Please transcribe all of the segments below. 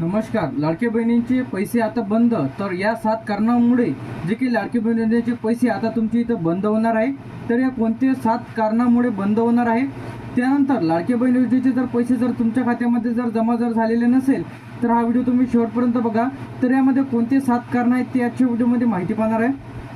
नमस्कार लाडके बहिणींचे पैसे आता बंद. तर या सात कारणामुळे जे की लाडके बहिणींचे पैसे आता तुमच्या इथं बंद होणार आहे. तर या कोणत्या सात कारणामुळे बंद होणार आहे? त्यानंतर लाडके बहीण योजनेचे जर पैसे जर तुमच्या खात्यामध्ये जर जमा जर झालेले नसेल तर हा व्हिडिओ तुम्ही शेवटपर्यंत बघा. तर यामध्ये कोणते सात कारणं आहेत ते आजच्या व्हिडिओमध्ये माहिती पाहणार आहे.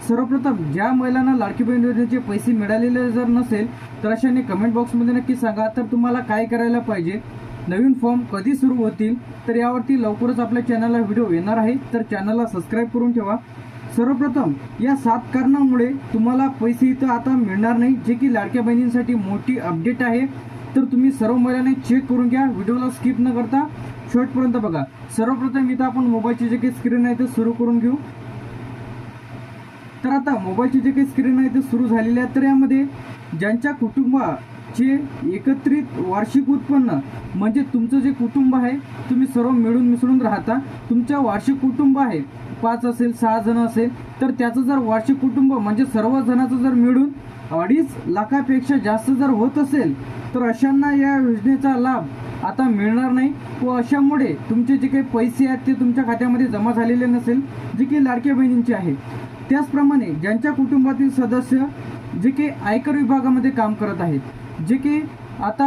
सर्वप्रथम ज्या महिलांना लाडकी बहीण योजनेचे पैसे मिळालेले जर नसेल तर अशाने कमेंट बॉक्समध्ये नक्की सांगा. तर तुम्हाला काय करायला पाहिजे? नवीन फॉर्म कधी सुरू होतील तर यावरती लवकरच आपल्या चॅनलला व्हिडिओ येणार आहे तर चॅनलला सबस्क्राईब करून ठेवा. सर्वप्रथम या सात कारणामुळे तुम्हाला पैसे इथं आता मिळणार नाही जे की लाडक्या बहिणींसाठी मोठी अपडेट आहे. तर तुम्ही सर्व महिलांनी चेक करून घ्या व्हिडिओला स्किप न करता. शेवटपर्यंत बघा. सर्वप्रथम इथं आपण मोबाईलची जे काही स्क्रीन आहे ते सुरू करून घेऊ. तर आता मोबाईलची जे काही स्क्रीन आहे ते सुरू झालेली आहे. तर यामध्ये ज्यांच्या कुटुंबा कुटुंबाचे एकत्रित वार्षिक उत्पन्न म्हणजे तुमचं जे कुटुंब आहे तुम्ही सर्व मिळून मिसळून राहता. तुमच्या वार्षिक कुटुंब आहे पाच असेल सहा जण असेल तर त्याचं जर वार्षिक कुटुंब म्हणजे सर्व जणांचं जर मिळून अडीच लाखापेक्षा जास्त जर होत असेल तर अशांना या योजनेचा लाभ आता मिळणार नाही. व अशामुळे तुमचे जे काही पैसे आहेत ते तुमच्या खात्यामध्ये जमा झालेले नसेल जे की लाडक्या बहिणींचे आहे. त्याचप्रमाणे ज्यांच्या कुटुंबातील सदस्य जे की आयकर विभागामध्ये काम करत आहेत जे की आता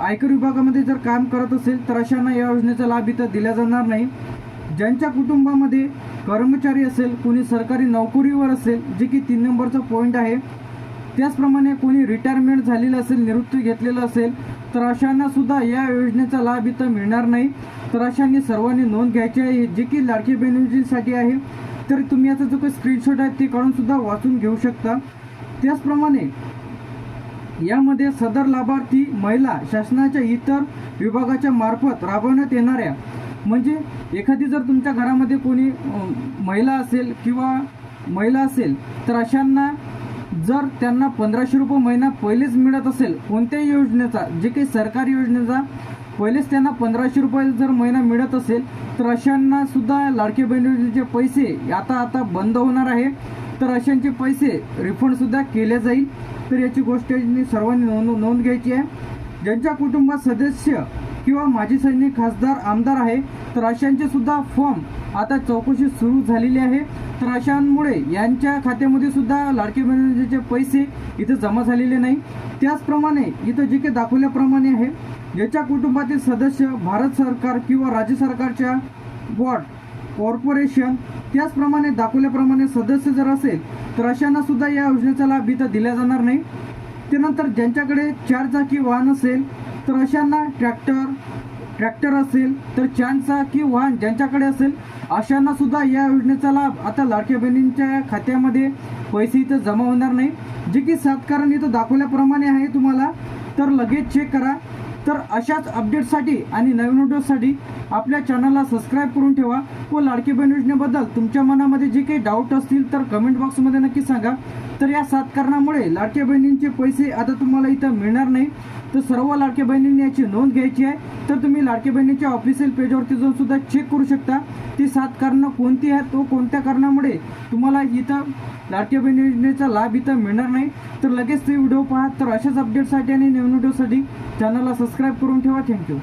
आयकर विभागामध्ये जर काम करत असेल तर अशांना या योजनेचा लाभ इथं दिला जाणार नाही. ज्यांच्या कुटुंबामध्ये कर्मचारी असेल कोणी सरकारी नोकरीवर असेल जे की तीन नंबरचा पॉईंट आहे त्याचप्रमाणे कोणी रिटायरमेंट झालेलं असेल निवृत्ती घेतलेलं असेल तर अशांना सुद्धा या योजनेचा लाभ इथं मिळणार नाही. तर अशांनी सर्वांनी नोंद घ्यायची आहे. जे की लाडकी बहिणींसाठी आहे. तर तुम्ही याचा जो काही स्क्रीनशॉट आहे ते काढून सुद्धा वाचून घेऊ शकता. त्याचप्रमाणे यामध्ये सदर लाभार्थी महिला शासनाच्या इतर विभागाच्या मार्फत राबवण्यात येणाऱ्या म्हणजे एखादी जर तुमच्या घरामध्ये कोणी महिला असेल किंवा महिला असेल तर अशांना जर त्यांना पंधराशे रुपये महिना पहिलेच मिळत असेल कोणत्याही योजनेचा जे काही सरकारी योजनेचा पहिलेच त्यांना पंधराशे रुपये जर महिना मिळत असेल तर अशांना सुद्धा लाडके बहिणीचे पैसे आता आता बंद होणार आहे. तर अशांचे पैसे रिफंडसुद्धा केले जाईल. तर याची गोष्ट सर्वांनी नोंद नोंद घ्यायची आहे. ज्यांच्या कुटुंबात सदस्य किंवा माजी सैनिक खासदार आमदार आहे तर अशांचे सुद्धा फॉर्म आता चौकशी सुरू झालेली आहे. तर अशांमुळे यांच्या खात्यामध्ये सुद्धा लाडके बहिणीचे पैसे इथं जमा झालेले नाही. त्याचप्रमाणे इथं जे काही दाखवल्याप्रमाणे आहे ज्याच्या कुटुंबातील सदस्य भारत सरकार किंवा राज्य सरकारच्या वॉर्ड कॉर्पोरेशन त्याचप्रमाणे दाखवल्याप्रमाणे सदस्य जर असेल तर अशांना सुद्धा या योजनेचा लाभ इथं दिला जाणार नाही. त्यानंतर ज्यांच्याकडे चार चाकी वाहन असेल तर अशांना ट्रॅक्टर ट्रॅक्टर असेल तर चारचाकी वाहन ज्यांच्याकडे असेल अशांना सुद्धा या योजनेचा लाभ आता लाडक्या बहिणींच्या खात्यामध्ये पैसे इथं जमा होणार नाही. जे की सात कारण इथं दाखवल्याप्रमाणे आहे तुम्हाला तर लगेच चेक करा. तर अशाच अपडेटसाठी आणि नवीन व्हिडिओसाठी आपल्या चॅनलला सबस्क्राईब करून ठेवा व लाडकी बहीण योजनेबद्दल तुमच्या मनामध्ये जे काही डाऊट असतील तर कमेंट बॉक्समध्ये नक्की सांगा. तर या सात कारणामुळे लाडक्या बहिणींचे पैसे आता तुम्हाला इथं मिळणार नाही. तर सर्व लाडक्या बहिणींनी याची नोंद घ्यायची आहे. तर तुम्ही लाडक्या बहिणीच्या ऑफिशियल पेजवरती जाऊन सुद्धा चेक करू शकता. ती सात कारणं कोणती आहेत? तो कोणत्या कारणामुळे तुम्हाला इथं लाडक्या बहिणी योजनेचा लाभ इथं मिळणार नाही? तर लगेच ते व्हिडिओ पहा. तर अशाच अपडेटसाठी आणि नवीन व्हिडिओसाठी चॅनलला सबस्क्राईब करून ठेवा थँक्यू